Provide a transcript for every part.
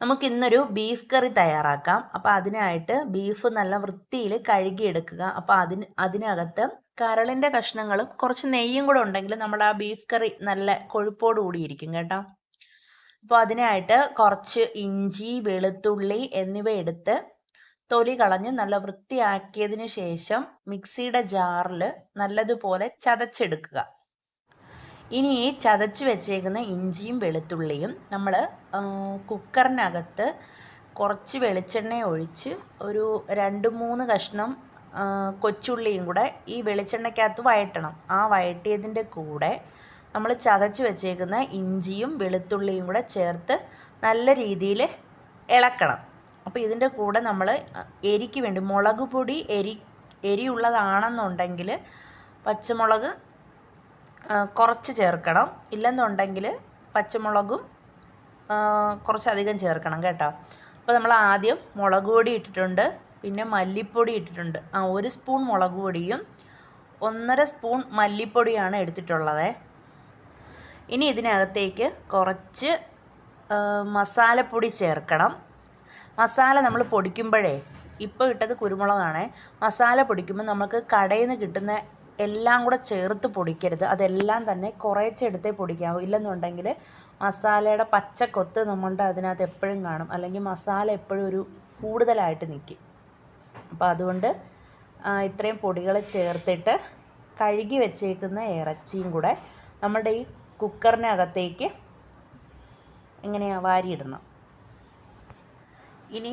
നമുക്ക് ഇന്നൊരു ബീഫ് കറി തയ്യാറാക്കാം. അപ്പോൾ അതിനായിട്ട് ബീഫ് നല്ല വൃത്തിയിൽ കഴുകിയെടുക്കുക. അപ്പോൾ അതിന് അതിനകത്ത് കരളിന്റെ കഷ്ണങ്ങളും കുറച്ച് നെയ്യും കൂടെ ഉണ്ടെങ്കിൽ നമ്മൾ ആ ബീഫ് കറി നല്ല കൊഴുപ്പോട് കൂടിയിരിക്കും കേട്ടോ. അപ്പോൾ അതിനായിട്ട് കുറച്ച് ഇഞ്ചി വെളുത്തുള്ളി എന്നിവ എടുത്ത് തൊലി കളഞ്ഞ് നല്ല വൃത്തിയാക്കിയതിന് ശേഷം മിക്സിയുടെ ജാറിൽ നല്ലതുപോലെ ചതച്ചെടുക്കുക. ഇനി ഈ ചതച്ച് വെച്ചേക്കുന്ന ഇഞ്ചിയും വെളുത്തുള്ളിയും നമ്മൾ കുക്കറിനകത്ത് കുറച്ച് വെളിച്ചെണ്ണ ഒഴിച്ച് ഒരു രണ്ട് മൂന്ന് കഷ്ണം കൊച്ചുള്ളിയും കൂടെ ഈ വെളിച്ചെണ്ണയ്ക്കകത്ത് വഴറ്റണം. ആ വഴറ്റിയതിന്റെ കൂടെ നമ്മൾ ചതച്ച് വെച്ചേക്കുന്ന ഇഞ്ചിയും വെളുത്തുള്ളിയും കൂടെ ചേർത്ത് നല്ല രീതിയിൽ ഇളക്കണം. അപ്പോൾ ഇതിന്റെ കൂടെ നമ്മൾ എരിക്ക് വേണ്ടി മുളക് പൊടി എരി എരിയുള്ളതാണെന്നുണ്ടെങ്കിൽ പച്ചമുളക് കുറച്ച് ചേർക്കണം. ഇല്ലെന്നുണ്ടെങ്കിൽ പച്ചമുളകും കുറച്ചധികം ചേർക്കണം കേട്ടോ. അപ്പോൾ നമ്മൾ ആദ്യം മുളക് പൊടി ഇട്ടിട്ടുണ്ട്. പിന്നെ മല്ലിപ്പൊടി ഇട്ടിട്ടുണ്ട്. ആ ഒരു സ്പൂൺ മുളക് പൊടിയും ഒന്നര സ്പൂൺ മല്ലിപ്പൊടിയാണ് എടുത്തിട്ടുള്ളത്. ഇനി ഇതിനകത്തേക്ക് കുറച്ച് മസാലപ്പൊടി ചേർക്കണം. മസാല നമ്മൾ പൊടിക്കുമ്പോഴേ ഇപ്പോൾ ഇട്ടത് കുരുമുളകാണ്. മസാല പൊടിക്കുമ്പോൾ നമുക്ക് കടയിൽ നിന്ന് കിട്ടുന്ന എല്ലാം കൂടെ ചേർത്ത് പൊടിക്കരുത്. അതെല്ലാം തന്നെ കുറേച്ചെടുത്തേ പൊടിക്കാവൂ. ഇല്ലെന്നുണ്ടെങ്കിൽ മസാലയുടെ പച്ചക്കൊത്ത് നമ്മളുടെ അതിനകത്ത് എപ്പോഴും കാണും. അല്ലെങ്കിൽ മസാല എപ്പോഴും ഒരു കൂടുതലായിട്ട് നിൽക്കും. അപ്പോൾ അതുകൊണ്ട് ഇത്രയും പൊടികൾ ചേർത്തിട്ട് കഴുകി വെച്ചേക്കുന്ന ഇറച്ചിയും കൂടെ നമ്മളുടെ ഈ കുക്കറിനകത്തേക്ക് എങ്ങനെയാണ് വാരിയിടണം. ഇനി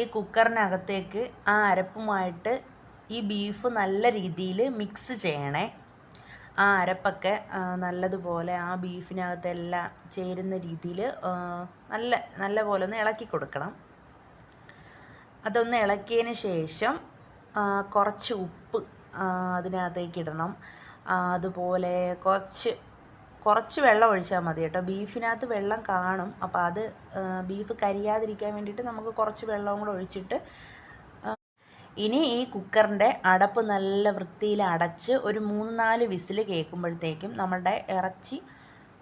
ഈ കുക്കറിനകത്തേക്ക് ആ അരപ്പുമായിട്ട് ഈ ബീഫ് നല്ല രീതിയിൽ മിക്സ് ചെയ്യണേ. ആ അരപ്പൊക്കെ നല്ലതുപോലെ ആ ബീഫിനകത്തെല്ലാം ചേരുന്ന രീതിയിൽ നല്ല നല്ല പോലെ ഒന്ന് ഇളക്കി കൊടുക്കണം. അതൊന്ന് ഇളക്കിയതിന് ശേഷം കുറച്ച് ഉപ്പ് അതിനകത്തേക്ക് ഇടണം. അതുപോലെ കുറച്ച് കുറച്ച് വെള്ളം ഒഴിച്ചാൽ മതി കേട്ടോ. ബീഫിനകത്ത് വെള്ളം കാണും. അപ്പോൾ അത് ബീഫ് കരിയാതിരിക്കാൻ വേണ്ടിയിട്ട് നമുക്ക് കുറച്ച് വെള്ളവും കൂടെ ഒഴിച്ചിട്ട് ഇനി ഈ കുക്കറിന്റെ അടപ്പ് നല്ല വൃത്തിയിൽ അടച്ച് ഒരു മൂന്ന് നാല് വിസിൽ കേൾക്കുമ്പോഴത്തേക്കും നമ്മളുടെ ഇറച്ചി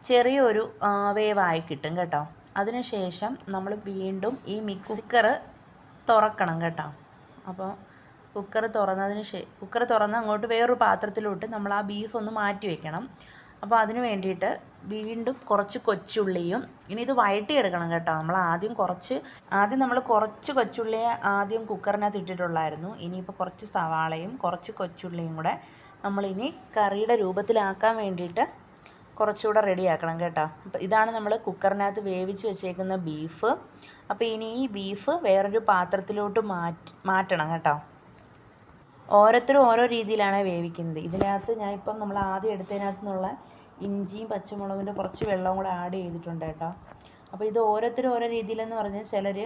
ചെറിയൊരു വേവായി കിട്ടും കേട്ടോ. അതിനുശേഷം നമ്മൾ വീണ്ടും ഈ മിക്സ് കുക്കർ തുറക്കണം കേട്ടോ. അപ്പോൾ കുക്കർ തുറന്നതിന് ശേ കുക്കർ തുറന്ന് അങ്ങോട്ട് വേറൊരു പാത്രത്തിലോട്ട് നമ്മൾ ആ ബീഫ് ഒന്ന് മാറ്റി വെക്കണം. അപ്പോൾ അതിന് വേണ്ടിയിട്ട് വീണ്ടും കുറച്ച് കൊച്ചുള്ളിയും ഇനി ഇത് വഴട്ടിയെടുക്കണം കേട്ടോ. നമ്മൾ ആദ്യം കുറച്ച് ആദ്യം നമ്മൾ കുറച്ച് കൊച്ചുള്ളിയെ ആദ്യം കുക്കറിനകത്ത് ഇട്ടിട്ടുള്ളായിരുന്നു. ഇനിയിപ്പോൾ കുറച്ച് സവാളയും കുറച്ച് കൊച്ചുള്ളിയും കൂടെ നമ്മളിനി കറിയുടെ രൂപത്തിലാക്കാൻ വേണ്ടിയിട്ട് കുറച്ചുകൂടെ റെഡിയാക്കണം കേട്ടോ. അപ്പോൾ ഇതാണ് നമ്മൾ കുക്കറിനകത്ത് വേവിച്ച് വെച്ചേക്കുന്ന ബീഫ് അപ്പോൾ ഇനി ഈ ബീഫ് വേറൊരു പാത്രത്തിലോട്ട് മാറ്റി മാറ്റണം കേട്ടോ. ഓരോരുത്തരും ഓരോ രീതിയിലാണ് വേവിക്കുന്നത്. ഇതിനകത്ത് ഞാൻ ഇപ്പം നമ്മൾ ആദ്യം എടുത്തതിനകത്ത് നിന്നുള്ള ഇഞ്ചിയും പച്ചമുളകിന്റെ കുറച്ച് വെള്ളവും കൂടെ ആഡ് ചെയ്തിട്ടുണ്ട് കേട്ടോ. അപ്പോൾ ഇത് ഓരോരുത്തരും ഓരോ രീതിയിലെന്ന് പറഞ്ഞാൽ ചിലർ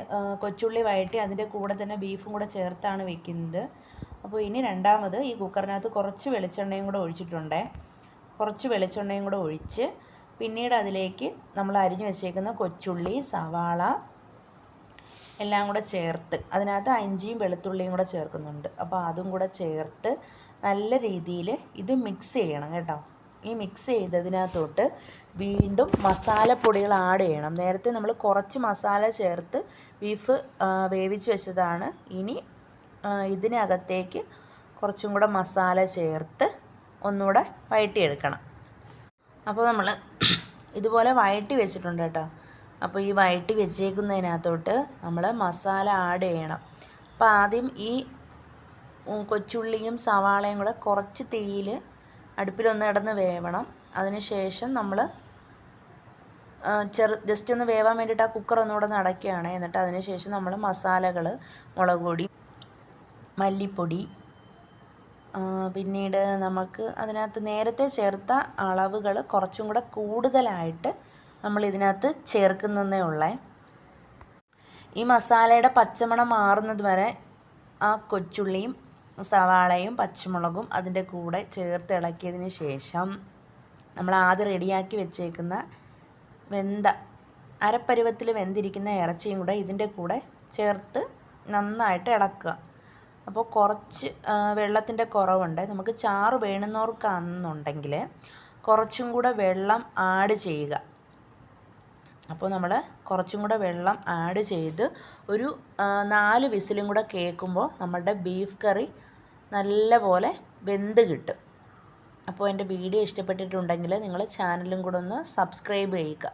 കൊച്ചുള്ളി വഴറ്റി അതിന്റെ കൂടെ തന്നെ ബീഫും കൂടെ ചേർത്താണ് വെക്കുന്നത്. അപ്പോൾ ഇനി രണ്ടാമത് ഈ കുക്കറിനകത്ത് കുറച്ച് വെളിച്ചെണ്ണയും കൂടെ ഒഴിച്ചിട്ടുണ്ട്. കുറച്ച് വെളിച്ചെണ്ണയും കൂടെ ഒഴിച്ച് പിന്നീട് അതിലേക്ക് നമ്മൾ അരിഞ്ഞു വെച്ചേക്കുന്ന കൊച്ചുള്ളി സവാള എല്ലാം കൂടെ ചേർത്ത് അതിനകത്ത് അഞ്ചിയും വെളുത്തുള്ളിയും കൂടെ ചേർക്കുന്നുണ്ട്. അപ്പോൾ അതും കൂടെ ചേർത്ത് നല്ല രീതിയിൽ ഇത് മിക്സ് ചെയ്യണം കേട്ടോ. ഈ മിക്സ് ചെയ്തതിനകത്തോട്ട് വീണ്ടും മസാലപ്പൊടികൾ ആഡ് ചെയ്യണം. നേരത്തെ നമ്മൾ കുറച്ച് മസാല ചേർത്ത് ബീഫ് വേവിച്ച് വെച്ചതാണ്. ഇനി ഇതിനകത്തേക്ക് കുറച്ചും കൂടെ മസാല ചേർത്ത് ഒന്നുകൂടെ വഴറ്റിയെടുക്കണം. അപ്പോൾ നമ്മൾ ഇതുപോലെ വഴറ്റി വെച്ചിട്ടുണ്ട് കേട്ടോ. അപ്പോൾ ഈ വഴറ്റി വെച്ചേക്കുന്നതിനകത്തോട്ട് നമ്മൾ മസാല ആഡ് ചെയ്യണം. അപ്പോൾ ആദ്യം ഈ കൊച്ചുള്ളിയും സവാളയും കൂടെ കുറച്ച് തീയിൽ അടുപ്പിലൊന്ന് കിടന്ന് വേവണം. അതിനുശേഷം നമ്മൾ ചെറു ജസ്റ്റ് ഒന്ന് വേവാൻ വേണ്ടിയിട്ട് ആ കുക്കർ ഒന്നുകൂടെ ഒന്ന് അടയ്ക്കുകയാണ്. എന്നിട്ട് അതിനുശേഷം നമ്മൾ മസാലകൾ മുളക് പൊടി മല്ലിപ്പൊടി പിന്നീട് നമുക്ക് അതിനകത്ത് നേരത്തെ ചേർത്ത അളവുകൾ കുറച്ചും കൂടെ കൂടുതലായിട്ട് നമ്മൾ ഇതിനകത്ത് ചേർക്കുന്നതേ ഉള്ളേ. ഈ മസാലയുടെ പച്ചമണം മാറുന്നത് വരെ ആ കൊച്ചുള്ളിയും സവാളയും പച്ചമുളകും അതിന്റെ കൂടെ ചേർത്ത് ഇളക്കിയതിന് ശേഷം നമ്മൾ ആദ്യം റെഡിയാക്കി വെച്ചേക്കുന്ന വെന്ത അരപ്പരുവത്തിൽ വെന്തിരിക്കുന്ന ഇറച്ചിയും കൂടെ ഇതിന്റെ കൂടെ ചേർത്ത് നന്നായിട്ട് ഇളക്കുക. അപ്പോൾ കുറച്ച് വെള്ളത്തിന്റെ കുറവുണ്ട്. നമുക്ക് ചാറ് വേണമെന്നവർക്കാണെന്നുണ്ടെങ്കിൽ കുറച്ചും കൂടെ വെള്ളം ആഡ് ചെയ്യുക. അപ്പോൾ നമ്മൾ കുറച്ചും കൂടെ വെള്ളം ആഡ് ചെയ്ത് ഒരു നാല് വിസിലും കൂടെ കേൾക്കുമ്പോൾ നമ്മളുടെ ബീഫ് കറി നല്ല പോലെ വെന്ത് കിട്ടും. അപ്പോൾ എന്റെ വീഡിയോ ഇഷ്ടപ്പെട്ടിട്ടുണ്ടെങ്കിൽ നിങ്ങൾ ചാനലും കൂടെ ഒന്ന് സബ്സ്ക്രൈബ് ചെയ്യുക.